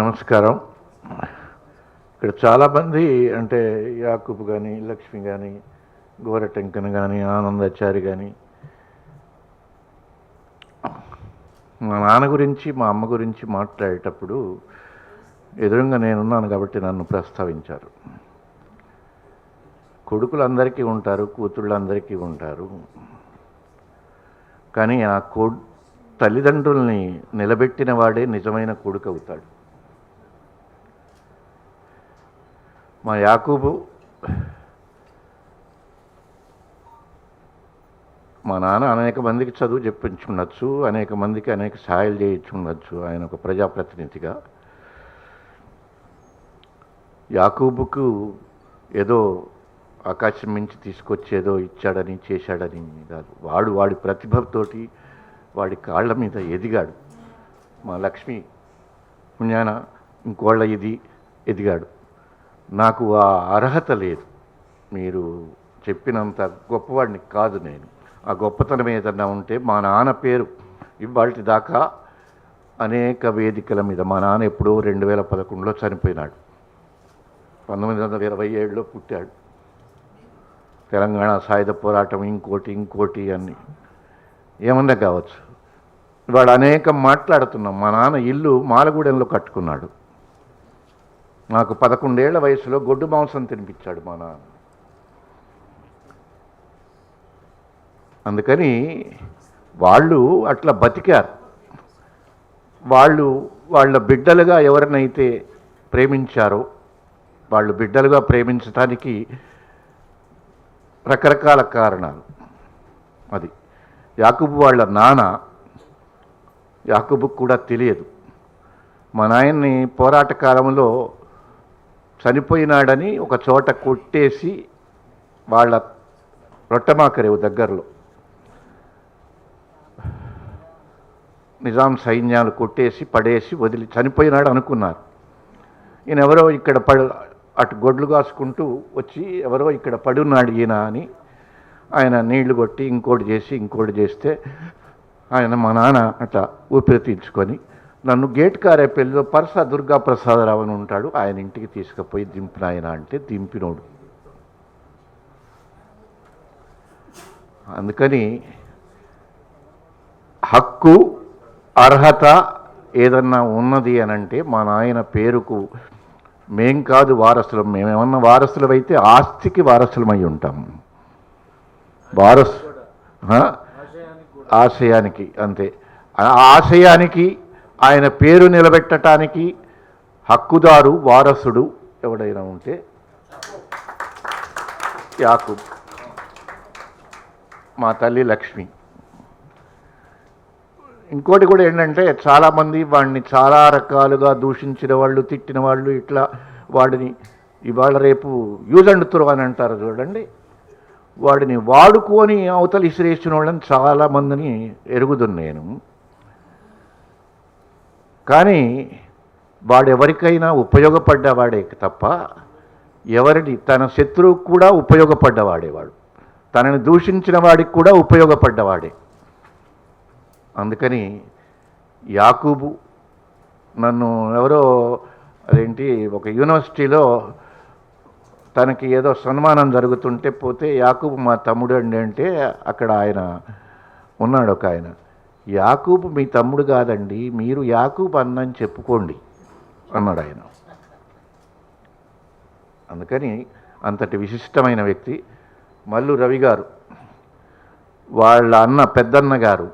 నమస్కారం. ఇక్కడ చాలామంది అంటే యాకూబ్ కానీ లక్ష్మి కానీ గోరటెంకన్ కానీ ఆనందాచారి కానీ మా నాన్న గురించి మా అమ్మ గురించి మాట్లాడేటప్పుడు ఎదురుగా నేనున్నాను కాబట్టి నన్ను ప్రస్తావించారు. కొడుకులు అందరికీ ఉంటారు కూతుళ్ళు అందరికీ ఉంటారు. కానీ ఆ కో తల్లిదండ్రుల్ని నిలబెట్టిన వాడే నిజమైన కొడుకు అవుతాడు. మా యాకూబు మా నాన్న అనేక మందికి చదువు చెప్పించుండొచ్చు అనేక మందికి అనేక సహాయాలు చేయించుండొచ్చు ఆయన ఒక ప్రజాప్రతినిధిగా. యాకూబుకు ఏదో ఆకాశం నుంచి తీసుకొచ్చి ఏదో ఇచ్చాడని చేశాడని కాదు. వాడు వాడి ప్రతిభతోటి వాడి కాళ్ళ మీద ఎదిగాడు. మా లక్ష్మి పుణ్యాన ఇంకోళ్ళ ఇది ఎదిగాడు. నాకు ఆ అర్హత లేదు. మీరు చెప్పినంత గొప్పవాడిని కాదు నేను. ఆ గొప్పతనం ఏదన్నా ఉంటే మా నాన్న పేరు ఇవాళ దాకా అనేక వేదికల మీద మా నాన్న ఎప్పుడో రెండు వేల పదకొండులో చనిపోయినాడు. పంతొమ్మిది వందల ఇరవై ఏడులో పుట్టాడు. తెలంగాణ సాయుధ పోరాటం ఇంకోటి ఇంకోటి అని ఏమన్నా కావచ్చు. ఇవాళ అనేకం మాట్లాడుతున్నాం. మా నాన్న ఇల్లు మాలగూడెంలో కట్టుకున్నాడు. నాకు పదకొండేళ్ళ వయసులో గొడ్డు మాంసం తినిపించాడు మా నాన్న. అందుకని వాళ్ళు అట్లా బతికారు. వాళ్ళు వాళ్ళ బిడ్డలుగా ఎవరినైతే ప్రేమించారో వాళ్ళు బిడ్డలుగా ప్రేమించడానికి రకరకాల కారణాలు. అది యాకుబు వాళ్ళ నాన్న యాకుబుకు కూడా తెలియదు. మా నాయన్ని పోరాట కాలంలో చనిపోయినాడని ఒక చోట కొట్టేసి వాళ్ళ రొట్టమాకరేవు దగ్గరలో. నిజాం సైన్యాలు కొట్టేసి పడేసి వదిలి చనిపోయినాడు అనుకున్నారు. ఈయన ఎవరో ఇక్కడ పడు అటు గొడ్లు కాసుకుంటూ వచ్చి ఎవరో ఇక్కడ పడున్నాడు ఈయన అని ఆయన నీళ్ళు కొట్టి ఇంకోటి చేసి ఇంకోటి చేస్తే ఆయన మా నాన్న అట్లా ఊపిరి తీర్చుకొని నన్ను గేట్ కారేపల్లిలో పరస దుర్గా ప్రసాదరావు అని ఉంటాడు. ఆయన ఇంటికి తీసుకుపోయి దింపిన ఆయన అంటే దింపినోడు. అందుకని హక్కు అర్హత ఏదన్నా ఉన్నది అని అంటే మా నాయన పేరుకు మేం కాదు వారసులం. మేమేమన్నా వారసులమైతే ఆస్తికి వారసులమై ఉంటాం. వారసు? ఆశయానికి అంతే. ఆశయానికి ఆయన పేరు నిలబెట్టడానికి హక్కుదారు వారసుడు ఎవడైనా ఉంటే యాకూబ్. మా తల్లి లక్ష్మి. ఇంకోటి కూడా ఏంటంటే చాలామంది వాడిని చాలా రకాలుగా దూషించిన వాళ్ళు తిట్టిన వాళ్ళు ఇట్లా వాడిని ఇవాళ రేపు యూజ్ అండ్ త్రో అని అంటారు చూడండి. వాడిని వాడుకొని అవతలి ఇసిరేసిన వాళ్ళని చాలామందిని ఎరుగుదును నేను. కానీ వాడెవరికైనా ఉపయోగపడ్డవాడే తప్ప ఎవరిని తన శత్రువుకు కూడా ఉపయోగపడ్డవాడేవాడు. తనని దూషించిన వాడికి కూడా ఉపయోగపడ్డవాడే. అందుకని యాకూబు నన్ను ఎవరో అదేంటి ఒక యూనివర్సిటీలో తనకి ఏదో సన్మానం జరుగుతుంటే పోతే యాకూబు మా తమ్ముడు అండి అంటే అక్కడ ఆయన ఉన్నాడు ఒక ఆయన యాకూబు మీ తమ్ముడు కాదండి మీరు యాకూబు అన్నని చెప్పుకోండి అన్నాడు ఆయన. అందుకని అంతటి విశిష్టమైన వ్యక్తి మల్లు రవి గారు వాళ్ళ అన్న పెద్దన్న గారు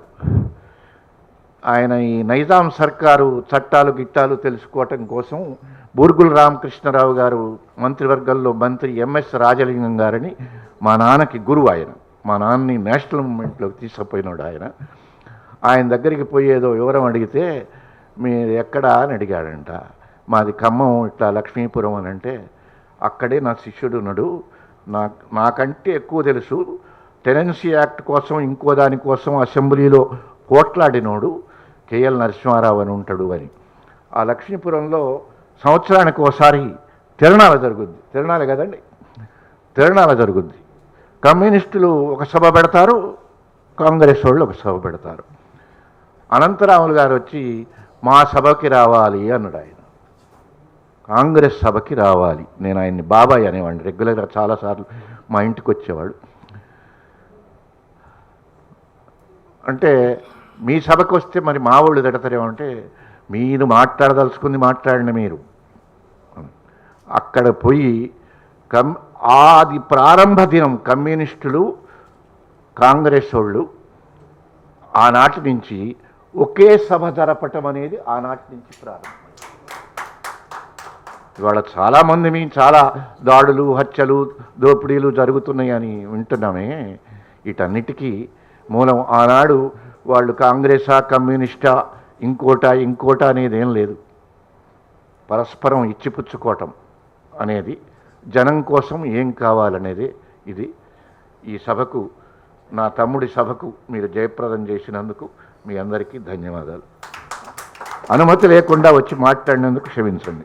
ఆయన ఈ నైజాం సర్కారు చట్టాలు గిట్టాలు తెలుసుకోవటం కోసం బూర్గుల రామకృష్ణరావు గారు మంత్రివర్గంలో మంత్రి ఎంఎస్ రాజలింగం గారని మా నాన్నకి గురువు ఆయన. మా నాన్నని నేషనల్ మూమెంట్లోకి తీసుకుపోయినాడు ఆయన. ఆయన దగ్గరికి పోయేదో వివరం అడిగితే మీరు ఎక్కడా అని అడిగాడంట. మాది ఖమ్మం ఇట్లా లక్ష్మీపురం అని అంటే అక్కడే నా శిష్యుడు ఉన్నాడు. నా నాకంటే ఎక్కువ తెలుసు. టెనెన్సీ యాక్ట్ కోసం ఇంకో దానికోసం అసెంబ్లీలో కోట్లాడినోడు కేఎల్ నరసింహారావు అని ఉంటాడు అని. ఆ లక్ష్మీపురంలో సంవత్సరానికి ఒకసారి తిరణాల జరుగుద్ది. తిరణాలు కదండి? తిరణాల జరుగుద్ది. కమ్యూనిస్టులు ఒక సభ పెడతారు కాంగ్రెస్ వాళ్ళు ఒక సభ పెడతారు. అనంతరాములు గారు వచ్చి మా సభకి రావాలి అన్నాడు ఆయన. కాంగ్రెస్ సభకి రావాలి. నేను ఆయన్ని బాబాయ్ అనేవాడిని. రెగ్యులర్గా చాలాసార్లు మా ఇంటికి వచ్చేవాడు. అంటే మీ సభకు వస్తే మరి మా వాళ్ళు తిడతారేమంటే మీరు మాట్లాడదలుచుకుంది మాట్లాడిన మీరు. అక్కడ పోయి కమ్ ఆది ప్రారంభ దినం కమ్యూనిస్టులు కాంగ్రెస్ వాళ్ళు ఆనాటి నుంచి ఒకే సభ జరపటం అనేది ఆనాటి నుంచి ప్రారంభం ఇవాళ చాలామంది మీ చాలా దాడులు హత్యలు దోపిడీలు జరుగుతున్నాయని వింటున్నామే. వీటన్నిటికీ మూలం ఆనాడు వాళ్ళు కాంగ్రెసా కమ్యూనిస్టా ఇంకోట ఇంకోట అనేది ఏం లేదు. పరస్పరం ఇచ్చిపుచ్చుకోవటం అనేది జనం కోసం ఏం కావాలనేది ఇది. ఈ సభకు నా తమ్ముడి సభకు మీరు జయప్రదం చేసినందుకు మీ అందరికీ ధన్యవాదాలు. అనుమతి లేకుండా వచ్చి మాట్లాడినందుకు క్షమించండి.